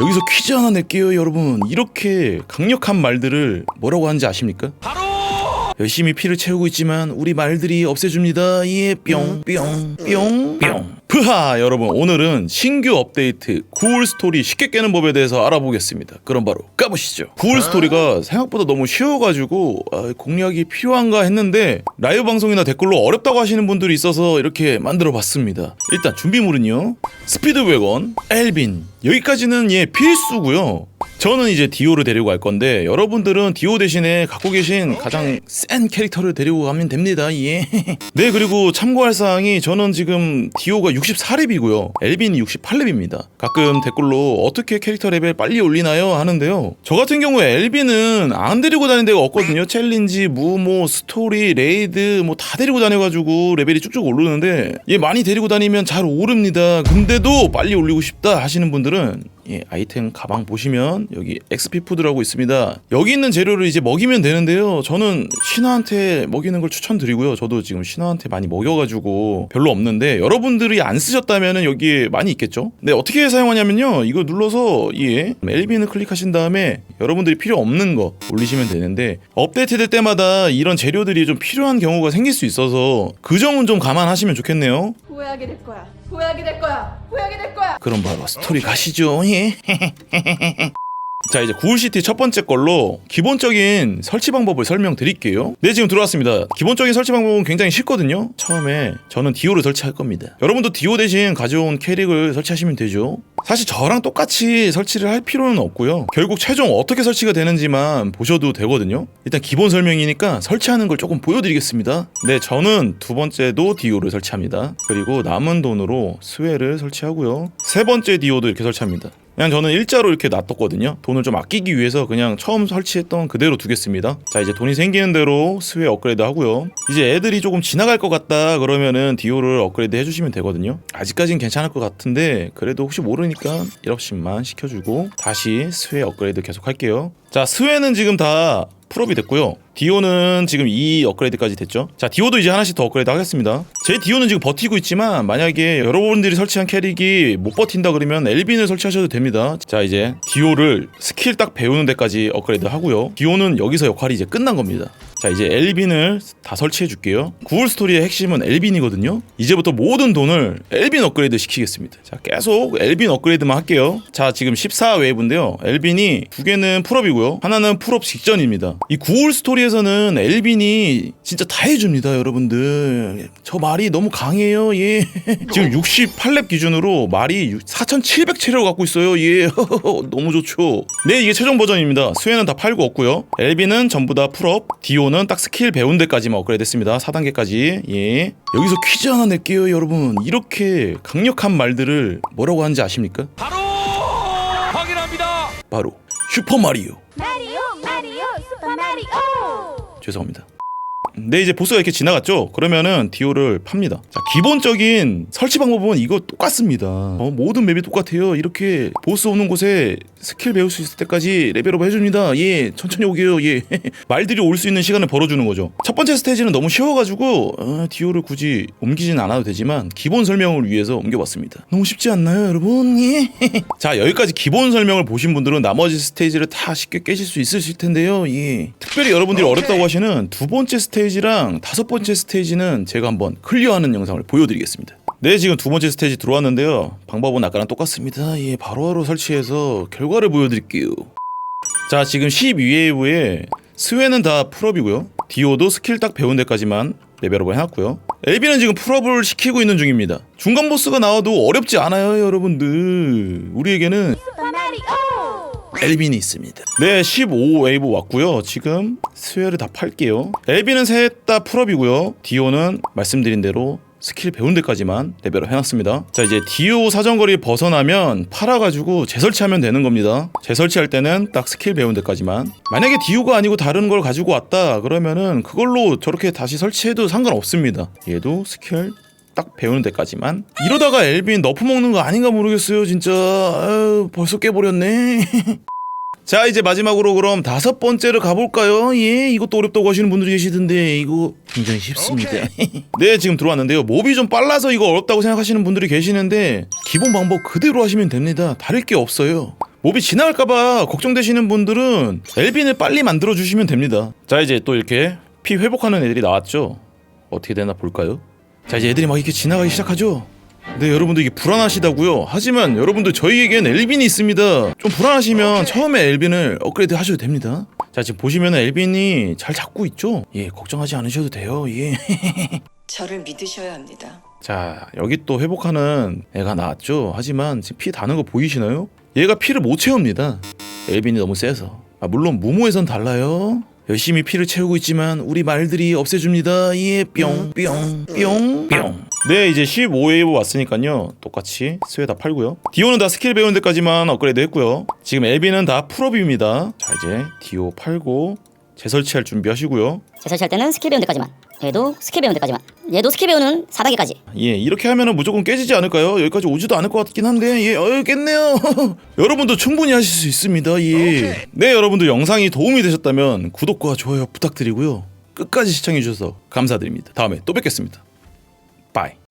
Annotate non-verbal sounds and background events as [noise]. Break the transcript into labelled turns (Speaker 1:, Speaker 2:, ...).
Speaker 1: 여기서 퀴즈 하나 낼게요 여러분. 이렇게 강력한 말들을 뭐라고 하는지 아십니까?
Speaker 2: 바로!
Speaker 1: 열심히 피를 채우고 있지만 우리 말들이 없애줍니다. 예 뿅 뿅 뿅뿅. 프하 여러분. 오늘은 신규 업데이트 구울 스토리 쉽게 깨는 법에 대해서 알아보겠습니다 그럼 바로 까보시죠 구울 스토리가 생각보다 너무 쉬워가지고 아, 공략이 필요한가 했는데 라이브 방송이나 댓글로 어렵다고 하시는 분들이 있어서 이렇게 만들어 봤습니다 일단 준비물은요 스피드 웨건 엘빈 여기까지는 예 필수고요 저는 이제 디오를 데리고 갈 건데 여러분들은 디오 대신에 갖고 계신 가장 센 캐릭터를 데리고 가면 됩니다. 예. [laughs] 네 그리고 참고할 사항이 저는 지금 디오가 64렙이고요. 엘빈이 68렙입니다. 가끔 댓글로 어떻게 캐릭터 레벨 빨리 올리나요 하는데요. 저 같은 경우에 엘빈은 안 데리고 다니는 데가 없거든요. 챌린지, 무모, 스토리, 레이드 뭐 다 데리고 다녀가지고 레벨이 쭉쭉 오르는데 얘 많이 데리고 다니면 잘 오릅니다. 근데도 빨리 올리고 싶다 하시는 분들은 예, 아이템 가방 보시면 여기 XP 푸드라고 있습니다. 여기 있는 재료를 이제 먹이면 되는데요. 저는 신화한테 먹이는 걸 추천드리고요. 저도 지금 신화한테 많이 먹여가지고 별로 없는데 여러분들이 안 쓰셨다면은 여기에 많이 있겠죠. 네, 어떻게 사용하냐면요. 이거 눌러서 예, 엘빈을 클릭하신 다음에 여러분들이 필요 없는 거 올리시면 되는데 업데이트될 때마다 이런 재료들이 좀 필요한 경우가 생길 수 있어서 그 점은 좀 감안하시면 좋겠네요.
Speaker 3: 후회하게 될 거야. 후회하게 될 거야. 후회하게 될 거야.
Speaker 1: 그럼 바로 스토리 가시죠. 예. [laughs] 자 이제 구울시티 첫 번째 걸로 기본적인 설치 방법을 설명드릴게요. 네 지금 들어왔습니다. 기본적인 설치 방법은 굉장히 쉽거든요. 처음에 저는 디오를 설치할 겁니다. 여러분도 디오 대신 가져온 캐릭을 설치하시면 되죠. 사실 저랑 똑같이 설치를 할 필요는 없고요. 결국 최종 어떻게 설치가 되는지만 보셔도 되거든요. 일단 기본 설명이니까 설치하는 걸 조금 보여드리겠습니다. 네 저는 두 번째도 디오를 설치합니다. 그리고 남은 돈으로 스웨를 설치하고요. 세 번째 디오도 이렇게 설치합니다 그냥 저는 일자로 이렇게 놔뒀거든요. 돈을 좀 아끼기 위해서 그냥 처음 설치했던 그대로 두겠습니다. 자 이제 돈이 생기는 대로 스웨 업그레이드 하고요. 이제 애들이 조금 지나갈 것 같다 그러면은 디오를 업그레이드 해주시면 되거든요. 아직까진 괜찮을 것 같은데 그래도 혹시 모르니까 1업씩만 시켜주고 다시 스웨 업그레이드 계속 할게요. 자 스웨는 지금 다 풀업이 됐고요. 디오는 지금 2 업그레이드까지 됐죠. 자, 디오도 이제 하나씩 더 업그레이드 하겠습니다. 제 디오는 지금 버티고 있지만 만약에 여러분들이 설치한 캐릭이 못 버틴다 그러면 엘빈을 설치하셔도 됩니다. 자, 이제 디오를 스킬 딱 배우는 데까지 업그레이드 하고요. 디오는 여기서 역할이 이제 끝난 겁니다. 자, 이제 엘빈을 다 설치해 줄게요. 구울 스토리의 핵심은 엘빈이거든요. 이제부터 모든 돈을 엘빈 업그레이드 시키겠습니다. 자, 계속 엘빈 업그레이드만 할게요. 자, 지금 14 웨이브인데요. 엘빈이 두 개는 풀업이고요. 하나는 풀업 직전입니다. 이 구울 스토리에서는 엘빈이 진짜 다 해줍니다, 여러분들. 저 말이 너무 강해요, 예. [laughs] 지금 68렙 기준으로 말이 4,700 체력을 갖고 있어요, 예. [laughs] 너무 좋죠. 네, 이게 최종 버전입니다. 스웨는 다 팔고 없고요. 엘빈은 전부 다 풀업, 디오 는 딱 스킬 배운 데까지만 업그레이드 했습니다. 4단계까지. 예. 여기서 퀴즈 하나 낼게요, 여러분. 이렇게 강력한 말들을 뭐라고 하는지 아십니까?
Speaker 2: 바로 확인합니다.
Speaker 1: 바로 슈퍼 마리오.
Speaker 3: 마리오, 마리오, 슈퍼 마리오.
Speaker 1: 죄송합니다. 네 이제 보스가 이렇게 지나갔죠? 그러면은 디오를 팝니다. 자 기본적인 설치 방법은 이거 똑같습니다. 어, 모든 맵이 똑같아요. 이렇게 보스 오는 곳에 스킬 배울 수 있을 때까지 레벨업 해줍니다. 예 천천히 오게요. 예 [laughs] 말들이 올 수 있는 시간을 벌어주는 거죠. 첫 번째 스테이지는 너무 쉬워가지고 어, 디오를 굳이 옮기진 않아도 되지만 기본 설명을 위해서 옮겨봤습니다. 너무 쉽지 않나요, 여러분? 예. [laughs] 자 여기까지 기본 설명을 보신 분들은 나머지 스테이지를 다 쉽게 깨실 수 있으실 텐데요. 예. 특별히 여러분들이 어렵다고 하시는 두 번째 스테이지 랑 다섯 번째 스테이지는 제가 한번 클리어하는 영상을 보여드리겠습니다. 네, 지금 두 번째 스테이지 들어왔는데요. 방법은 아까랑 똑같습니다. 예, 바로바로 설치해서 결과를 보여드릴게요. 자, 지금 12웨이브에 스웨는 다 풀업이고요. 디오도 스킬 딱 배운 데까지만 레벨업을 해놨고요. 엘비는 지금 풀업을 시키고 있는 중입니다. 중간 보스가 나와도 어렵지 않아요, 여러분들. 우리에게는. 엘빈이 있습니다. 네, 15 웨이브 왔고요. 지금 스웨를 다 팔게요. 엘빈은 셋 다 풀업이고요. 디오는 말씀드린 대로 스킬 배운 데까지만 레벨업 해놨습니다. 자 이제 디오 사정거리 벗어나면 팔아가지고 재설치하면 되는 겁니다. 재설치할 때는 딱 스킬 배운 데까지만. 만약에 디오가 아니고 다른 걸 가지고 왔다 그러면은 그걸로 저렇게 다시 설치해도 상관없습니다. 얘도 스킬 딱 배우는 데까지만 이러다가 엘빈 너프 먹는 거 아닌가 모르겠어요 진짜 아유, 벌써 깨버렸네 [laughs] 자 이제 마지막으로 그럼 다섯 번째로 가볼까요? 예 이것도 어렵다고 하시는 분들이 계시던데 이거 굉장히 쉽습니다 [laughs] 네 지금 들어왔는데요 몹이 좀 빨라서 이거 어렵다고 생각하시는 분들이 계시는데 기본 방법 그대로 하시면 됩니다 다를 게 없어요 몹이 지나갈까봐 걱정되시는 분들은 엘빈을 빨리 만들어 주시면 됩니다. 자 이제 또 이렇게 피 회복하는 애들이 나왔죠. 어떻게 되나 볼까요? 자 이제 애들이 막 이렇게 지나가기 시작하죠. 네 여러분들 이게 불안하시다고요. 하지만 여러분들 저희에겐 엘빈이 있습니다. 좀 불안하시면 처음에 엘빈을 업그레이드 하셔도 됩니다. 자 지금 보시면 엘빈이 잘 잡고 있죠. 예 걱정하지 않으셔도 돼요. 예. [laughs]
Speaker 4: 저를 믿으셔야 합니다.
Speaker 1: 자 여기 또 회복하는 애가 나왔죠 하지만 지금 피 다는 거 보이시나요? 얘가 피를 못 채웁니다 엘빈이 너무 세서 아, 물론 무모에선 달라요 열심히 피를 채우고 있지만 우리 말들이 없애줍니다 예뿅뿅뿅뿅 네 이제 15웨이브 왔으니까요 똑같이 스웨 다 팔고요 디오는 다 스킬 배우는 데까지만 업그레이드 했고요 지금 엘빈은 다 풀업입니다 자 이제 디오 팔고 재설치할 준비 하시고요
Speaker 5: 재설치할 때는 스킬 배운 데까지만 얘도 스킬 배운 데까지만 얘도 스킬 배우는 4단계까지
Speaker 1: 예, 이렇게 하면은 무조건 깨지지 않을까요? 여기까지 오지도 않을 것 같긴 한데, 예, 어, 깼네요. [laughs] 여러분도 충분히 하실 수 있습니다. 예. 네, 여러분들 영상이 도움이 되셨다면 구독과 좋아요 부탁드리고요. 끝까지 시청해주셔서 감사드립니다. 다음에 또 뵙겠습니다. 바이.